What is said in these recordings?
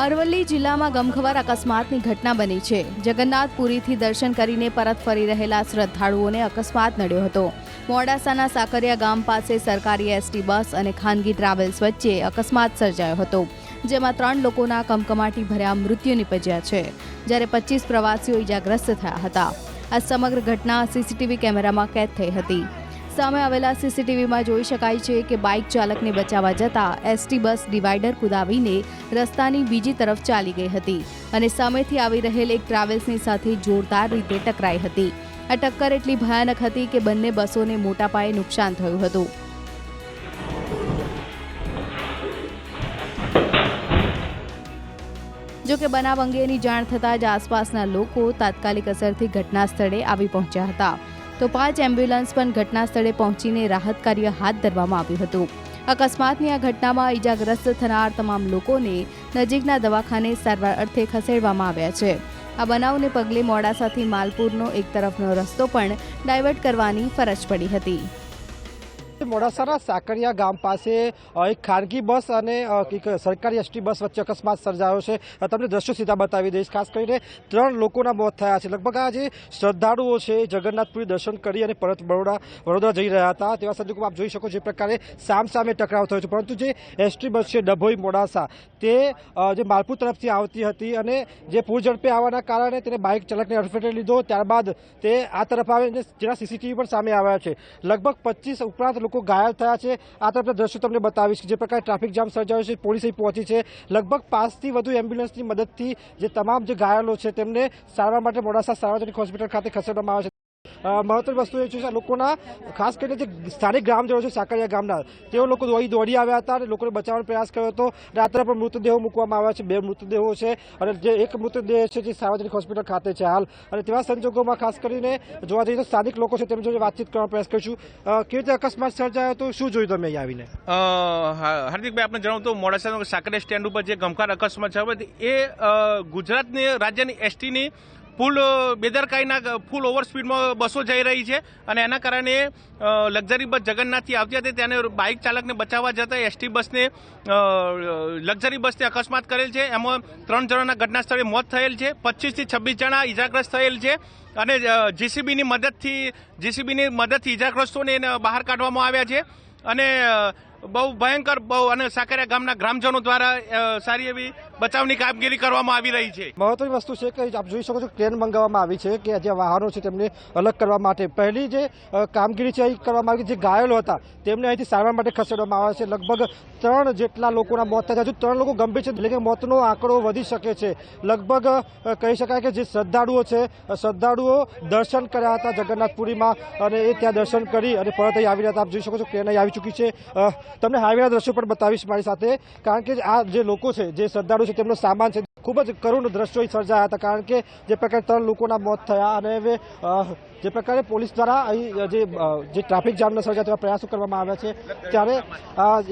અરવલ્લી જિલ્લામાં ગમખવાર અકસ્માતની ઘટના બની છે. જગન્નાથપુરીથી દર્શન કરીને પરત ફરી રહેલા શ્રદ્ધાળુઓને અકસ્માત નડ્યો હતો. મોડાસાના સાકરિયા ગામ પાસે સરકારી એસટી બસ અને ખાનગી ટ્રાવેલ્સ વચ્ચે અકસ્માત સર્જાયો હતો, જેમાં ત્રણ લોકોના કમકમાટી ભર્યા મૃત્યુ નિપજ્યા છે, જ્યારે પચીસ પ્રવાસીઓ ઇજાગ્રસ્ત થયા હતા. આ સમગ્ર ઘટના સીસીટીવી કેમેરામાં કેદ થઈ હતી. સામે આવેલા સીસીટીવીમાં જોઈ શકાય છે કે બાઇક ચાલકને બચાવવા જતા એસટી બસ ડિવાઈડર કુદાવીને રસ્તાની બીજી તરફ ચાલી ગઈ હતી અને સામેથી આવી રહેલ એક ટ્રાવેલ્સની સાથે જોરદાર રીતે ટકરાઈ હતી. આ ટક્કર એટલી ભયાનક હતી કે બંને બસોને મોટા પાયે નુકસાન થયું હતું. જો કે બનાવ અંગેની જાણ થતાં જ આસપાસના લોકો તાત્કાલિક અસરથી ઘટના સ્થળે આવી પહોંચ્યા હતા. તો પાંચ એમ્બ્યુલન્સ પણ ઘટના સ્થળે પહોંચીને રાહત કાર્ય હાથ ધરવામાં આવ્યું હતું. અકસ્માતની આ ઘટનામાં ઈજાગ્રસ્ત થનાર તમામ લોકોને નજીકના દવાખાને સારવાર અર્થે ખસેડવામાં આવ્યા છે. આ બનાવને પગલે મોડાસાથી માલપુરનો એક તરફનો રસ્તો પણ ડાયવર્ટ કરવાની ફરજ પડી હતી. મોડાસાના સાકરિયા ગામ પાસે એક ખાનગી બસ અને એક સરકારી એસટી બસ વચ્ચે અકસ્માત સર્જાયો છે. તમને દ્રશ્યો સીધા બતાવી દઈશ. ખાસ કરીને ત્રણ લોકોના મોત થયા છે. લગભગ આ જે શ્રદ્ધાળુઓ છે જગન્નાથપુરી દર્શન કરી અને પરત બરોડા, વડોદરા જઈ રહ્યા હતા. તેવા સંજોગોમાં આપ જોઈ શકો જે પ્રકારે સામ સામે ટકરાવ થયો છે. પરંતુ જે એસટી બસ છે ડભોઈ મોડાસા, તે જે માલપુર તરફથી આવતી હતી અને જે પૂર ઝડપે આવવાના કારણે તેને બાઇક ચાલકને અડફેટે લીધો. ત્યારબાદ તે આ તરફ આવે જેના સીસીટીવી પણ સામે આવ્યા છે. લગભગ પચીસ ઉપરાંત લોકો ઘાયલ થયા છે. આ તરફ દ્રશ્યો તમને બતાવીશ જે પ્રકારે ટ્રાફિક જામ સર્જાયો છે, પોલીસ અહીં પહોંચી છે. લગભગ પાંચથી વધુ એમ્બ્યુલન્સની મદદથી જે તમામ જે ઘાયલો છે તેમને સારવાર માટે મોડાસા સાર્વજનિક હોસ્પિટલ ખાતે ખસેડવામાં આવે છે. મહત્વની વસ્તુ એ છે લોકોના, ખાસ કરીને જે સ્થાનિક ગ્રામજનો છે, સાકરિયા ગામના, તેઓ લોકો અહીં દોડી આવ્યા હતા અને લોકોને બચાવવાનો પ્રયાસ કર્યો હતો. રાત્રે પણ મૃતદેહો મૂકવામાં આવ્યા છે. બે મૃતદેહો છે અને જે એક મૃતદેહ છે જે સાર્વજનિક હોસ્પિટલ ખાતે છે હાલ. અને તેવા સંજોગોમાં ખાસ કરીને જોવા જઈએ તો સ્થાનિક લોકો છે તેમની જોડે વાતચીત કરવાનો પ્રયાસ કરીશું. કેવી રીતે અકસ્માત સર્જાયો હતો? શું જોયું તમે અહીં આવીને? હાર્દિકભાઈ, આપણે જણાવું તો મોડાસાનો સાકરે સ્ટેન્ડ ઉપર જે ગમખાર અકસ્માત છે એ ગુજરાતની, રાજ્યની એસટીની ફૂલ, બેદરકારીના ફૂલ ઓવર સ્પીડમાં બસો જઈ રહી છે અને એના કારણે લક્ઝરી બસ જગન્નાથથી આવતી હતી. તેને બાઇક ચાલકને બચાવવા જતા એસટી બસને લક્ઝરી બસને અકસ્માત કરેલ છે. એમાં ત્રણ જણાના ઘટના સ્થળે મોત થયેલ છે. પચીસથી છવ્વીસ જણા ઇજાગ્રસ્ત થયેલ છે અને જીસીબીની મદદથી જીસીબીની મદદથી ઇજાગ્રસ્તોને બહાર કાઢવામાં આવ્યા છે અને બહુ ભયંકર, બહુ અને સાકરિયા ગામના ગ્રામજનો દ્વારા સારી એવી બચાવની કામગીરી કરવામાં આવી રહી છે. મહત્વની વસ્તુ છે કે આપ જોઈ શકો છો ટ્રેન મંગાવવામાં આવી છે કે જે વાહનો છે તેમને અલગ કરવા માટે. પહેલી જે કામગીરી છે અહીં કરવામાં આવી જે ઘાયલો હતા, તેમને અહીંથી સારવાર માટે ખસેડવામાં આવે છે. લગભગ ત્રણ જેટલા લોકોના મોત થયા છે. હજુ ત્રણ લોકો ગંભીર છે, એટલે કે મોતનો આંકડો વધી શકે છે. લગભગ કહી શકાય કે જે શ્રદ્ધાળુઓ છે શ્રદ્ધાળુઓ દર્શન કર્યા હતા જગન્નાથપુરીમાં અને એ ત્યાં દર્શન કરી અને પરત અહીં આવી રહ્યા હતા. આપ જોઈ શકો છો ટ્રેન અહીં આવી ચૂકી છે. તમને હાઈવેના દ્રશ્યો પણ બતાવીશ મારી સાથે. કારણ કે આ જે લોકો છે, જે શ્રદ્ધાળુ છે, તેમનો સામાન છે. ખૂબ જ કરુણ દ્રશ્યો સર્જાયા હતા, કારણ કે જે પ્રકારે ત્રણ લોકોના મોત થયા અને હવે જે પ્રકારે પોલીસ દ્વારા અહીં જે જે ટ્રાફિક જામના સર્જા તેવા પ્રયાસો કરવામાં આવ્યા છે. ત્યારે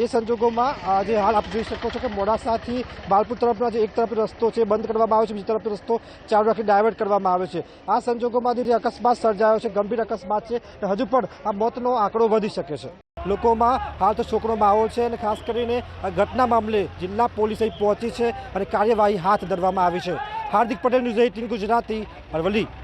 એ સંજોગોમાં જે હાલ આપ જોઈ શકો છો કે મોડાસાથી બાલપુર તરફનો જે એક તરફ રસ્તો છે બંધ કરવામાં આવ્યો છે, બીજી તરફ રસ્તો ચાલુ રાખી ડાયવર્ટ કરવામાં આવ્યો છે. આ સંજોગોમાં જે અકસ્માત સર્જાયો છે, ગંભીર અકસ્માત છે હજુ પણ આ મોતનો આંકડો વધી શકે છે. લોકોમાં હાલ તો છોકરો માહોલ છે અને ખાસ કરીને ઘટના મામલે જિલ્લા પોલીસ પહોંચી છે અને કાર્યવાહી હાથ ધરવામાં આવી છે. Hardik Patel news eighteen Gujarati Aravalli.